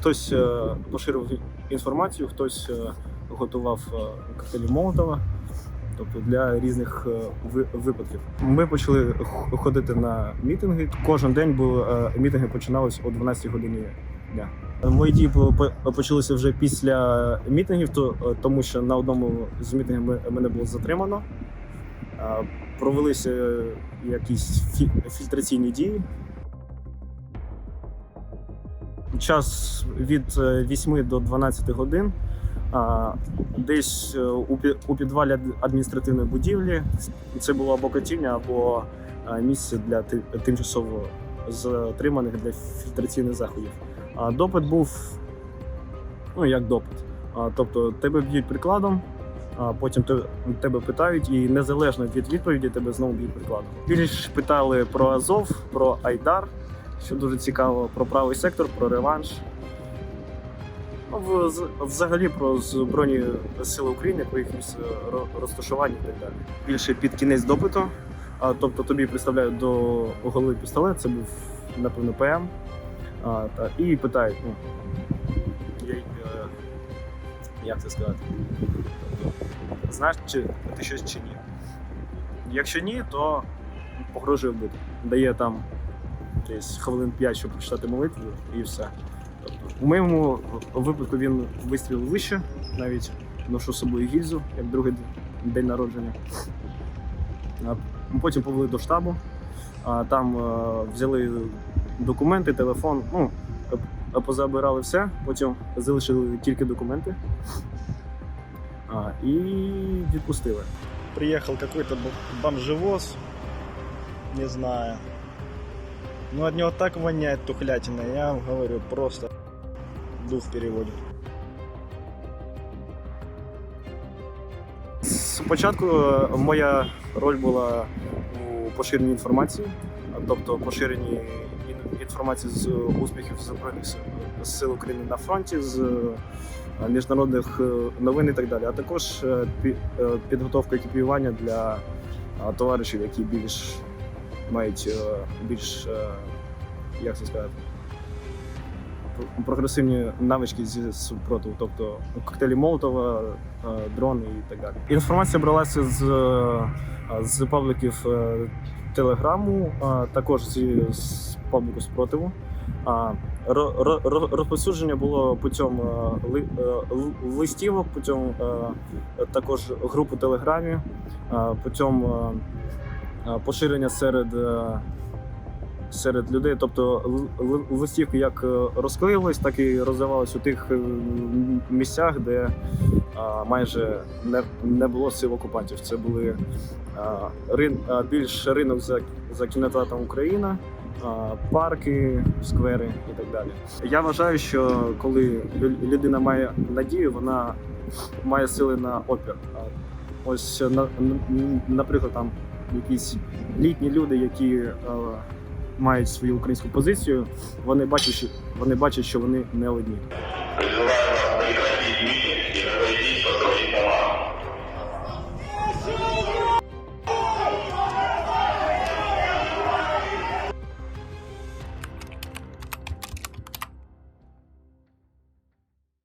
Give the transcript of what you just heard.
Хтось е, поширив інформацію, хтось е, готував е, коктейлі Молотова. Тобто для різних випадків. Ми почали ходити на мітинги. Кожен день е, мітинги починались о 12 годині дня. Мої дії по- по- почалися вже після мітингів, то, тому що на одному з мітингів мене було затримано. Провелися якісь фі- фільтраційні дії. Час від е, 8 до 12 годин. Десь е, у підвалі адміністративної будівлі це було або котівня, або е, місце для ти- тимчасово затриманих для фільтраційних заходів. А допит був ну як допит. Тобто тебе б'ють прикладом, а потім те- тебе питають, і незалежно від відповіді тебе знову б'ють прикладом. Більш питали про Азов, про Айдар, що дуже цікаво, про правий сектор, про реванш. Ну, взагалі про Збройні Сили України, про їх місце розташування і так далі. Більше під кінець допиту. А, тобто тобі представляють до голови пістолет, це був, напевно, ПМ. А, та, і питають, ну, я, е, як це сказати? Знаєш, чи ти щось чи ні. Якщо ні, то погрожує вбити. Дає там десь хвилин 5, щоб прочитати молитву, і все. Тобто, у моєму випадку він вистрілив вище, навіть ношу з собою гільзу, як другий день народження. Потім повели до штабу, там е, взяли документи, телефон, ну, позабирали все, потім залишили тільки документи і відпустили. Приехал какой-то бомжевоз, не знаю. Ну от него так воняет тухлятина, я вам говорю, просто дух переводит. Спочатку е, моя роль була у поширенні інформації, тобто поширенні інформації з успіхів Збройних Сил- України на фронті, з е, міжнародних е, новин і так далі, а також пі- підготовка екіпіювання для товаришів, які більш мають е, більш е, як це сказати. Прогресивні навички зі супротиву, тобто коктейлі Молотова, е, дрони і так далі. Інформація бралася з, з пабліків Телеграму, також зі з пабліку спротиву. А, ро- ро- ро- Розповсюдження було путем ли- листівок, путем також груп у Телеграмі, путем поширення серед. е, Серед людей, тобто листівки як е, розклеїлись, так і роздавались у тих е, місцях, де майже не, не було сил окупантів. Це були рин, більш ринок за, за кінотеатром Україна, парки, сквери і так далі. Я вважаю, що коли людина має надію, вона має сили на опір. Ось, на, наприклад, там якісь літні люди, які е, мають свою українську позицію, вони бачать, що вони бачать, що вони не одні.